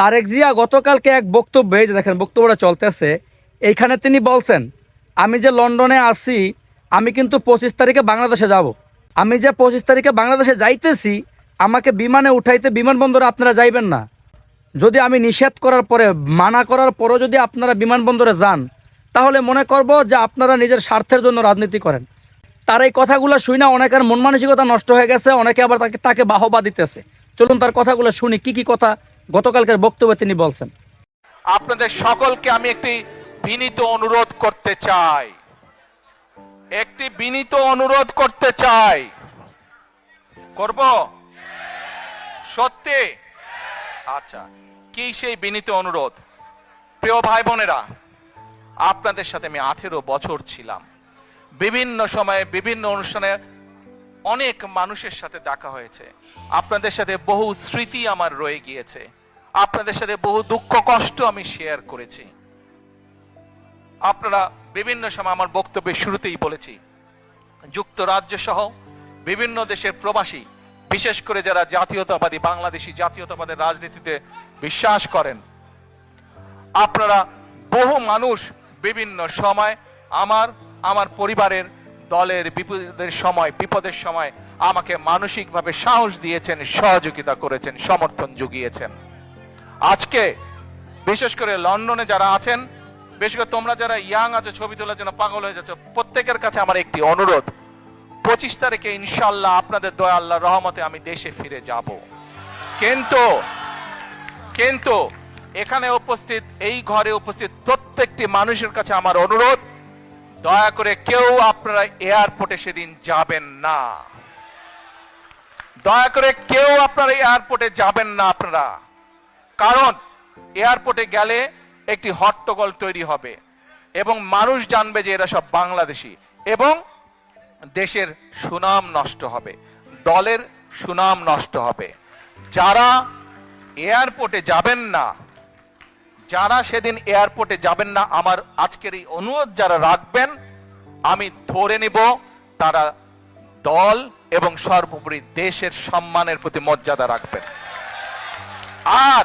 তারেক জিয়া গতকালকে এক বক্তব্যে যে দেখেন, বক্তব্যটা চলতেছে। এইখানে তিনি বলছেন, আমি যে লন্ডনে আসি আমি কিন্তু পঁচিশ তারিখে বাংলাদেশে যাব। আমি যে পঁচিশ তারিখে বাংলাদেশে যাইতেছি, আমাকে বিমানে উঠাইতে বিমানবন্দরে আপনারা যাইবেন না। যদি আমি নিষেধ করার পরে, মানা করার পরও যদি আপনারা বিমানবন্দরে যান, তাহলে মনে করব যে আপনারা নিজের স্বার্থের জন্য রাজনীতি করেন। তার এই কথাগুলো শুই না অনেকের মন মানসিকতা নষ্ট হয়ে গেছে, অনেকে আবার তাকে তাকে বাহবা দিতেছে। চলুন তার কথাগুলো শুনি, কি কি কথা গতকালকের বক্তব্যে তিনি বলছেন, আপনাদের সকলকে আমি একটি বিনীত অনুরোধ করতে চাই। একটি বিনীত অনুরোধ করতে চাই। করব? সত্যি? আচ্ছা কি সেই বিনীত অনুরোধ? প্রিয় ভাই বোনেরা, আপনাদের সাথে আমি আঠেরো বছর ছিলাম। বিভিন্ন সময়ে বিভিন্ন অনুষ্ঠানে অনেক মানুষের সাথে দেখা হয়েছে। আপনাদের সাথে বহু স্মৃতি আমার রয়ে গিয়েছে। আপনাদের সাথে বহু দুঃখ, কষ্ট আমি শেয়ার করেছি। আপনারা বিভিন্ন সময় আমার বক্তব্যের শুরুতেই বলেছি যুক্তরাজ্য সহ বিভিন্ন দেশের প্রবাসী, বিশেষ করে যারা জাতীয়তাবাদী, বাংলাদেশি জাতীয়তাবাদের রাজনীতিতে বিশ্বাস করেন, আপনারা বহু মানুষ বিভিন্ন সময় আমার আমার পরিবারের দলের বিপদের সময় বিপদের সময় আমাকে মানসিকভাবে সাহস দিয়েছেন, সহযোগিতা করেছেন, সমর্থন জুগিয়েছেন। আজকে, বিশেষ করে লন্ডনে যারা আছেন, বিশেষ করে তোমরা যারা ইয়াং আছো, ছবি তোলার জন্য পাগল হয়ে যাচ্ছ, প্রত্যেকের কাছে আমার একটি অনুরোধ। পঁচিশ তারিখে ইনশাল্লাহ আপনাদের দয়া আল্লাহ রহমতে আমি দেশে ফিরে যাব। কিন্তু কিন্তু এখানে উপস্থিত, এই ঘরে উপস্থিত প্রত্যেকটি মানুষের কাছে আমার অনুরোধ, দয়া করে কেউ আপনারা এয়ারপোর্টে সেদিন যাবেন না। দয়া করে কেউ আপনারা এয়ারপোর্টে যাবেন না আপনারা। কারণ এয়ারপোর্টে গেলে একটি হট্টগোল তৈরি হবে এবং মানুষ জানবে যে এরা সব বাংলাদেশি এবং দেশের সুনাম নষ্ট হবে, দলের সুনাম নষ্ট হবে। যারা এয়ারপোর্টে যাবেন না, যারা সেদিন এয়ারপোর্টে যাবেন না, আমার আজকের এই অনুরোধ যারা রাখবেন, আমি ধরে নিব তারা দল এবং সর্বোপরি দেশের সম্মানের প্রতি মর্যাদা রাখবেন। আর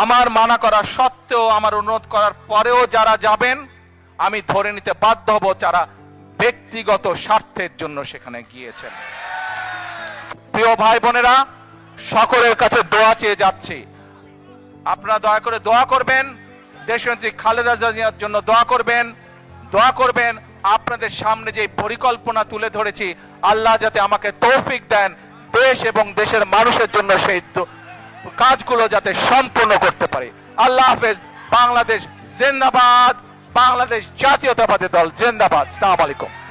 আমার মানা করা সত্ত্বেও, আমার অনুরোধ করার পরেও যারা যাবেন, আমি ধরে নিতে বাধ্য হব যারা ব্যক্তিগত স্বার্থের জন্য সেখানে গিয়েছেন। প্রিয় ভাই বোনেরা, সকলের কাছে দোয়া চেয়ে যাচ্ছি। আপনারা দয়া করে দোয়া করবেন। দেশনেত্রী খালেদা জিয়ার জন্য দোয়া করবেন। দোয়া করবেন, আপনাদের সামনে যে পরিকল্পনা তুলে ধরেছি, আল্লাহ যাতে আমাকে তৌফিক দেন, দেশ এবং দেশের মানুষের জন্য সেই কাজগুলো যাতে সম্পূর্ণ করতে পারে। আল্লাহ হাফেজ, বাংলাদেশ জেন্দাবাদ, বাংলাদেশ জাতীয়তাবাদী দল জিন্দাবাদ। সালাম আলাইকুম।